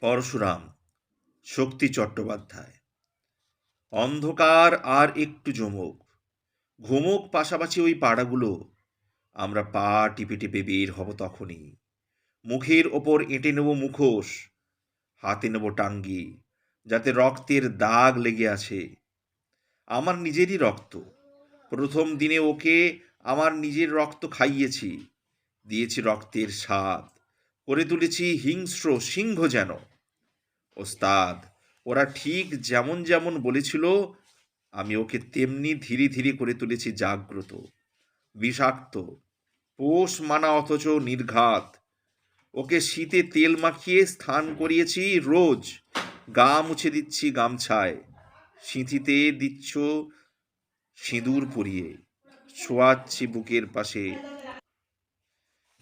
পরশুরাম, শক্তি চট্টোপাধ্যায়। অন্ধকার আর একটু জমুক ঘুমুক পাশাপাশি ওই পাড়াগুলো। আমরা পা টিপে টিপে বের হব তখনই। মুখের ওপর এঁটে নেব মুখোশ, হাতে নেব টাঙ্গি, যাতে রক্তের দাগ লেগে আছে। আমার নিজেরই রক্ত। প্রথম দিনে ওকে আমার নিজের রক্ত খাইয়েছি। দিয়েছি রক্তের স্বাদ। করে তুলেছি হিংস্র সিংহ যেন। ওস্তাদ, ওরা ঠিক যেমন যেমন বলেছিল, আমি ওকে তেমনি ধীরে ধীরে করে তুলেছি জাগ্রত, বিষাক্ত, পোষ মানা অথচ নির্ঘাত। ওকে শীতে তেল মাখিয়ে স্থান করিয়েছি রোজ, গা মুছে দিচ্ছি গামছায়, সিঁথিতে দিচ্ছ সিঁদুর পরিয়ে, শোয়াচ্ছি বুকের পাশে,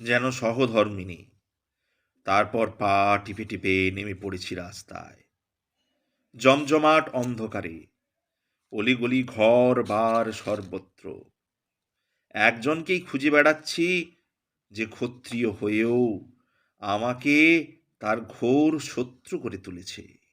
যেন সহধর্মিনী তারপর পা টিপে টিপে নেমে পড়েছি রাস্তায়। জমজমাট অন্ধকারে, অলিগলি ঘর বার সর্বত্র। একজনকেই খুঁজে বেড়াচ্ছি যে ক্ষত্রিয় হয়েও আমাকে তার ঘোর শত্রু করে তুলেছে।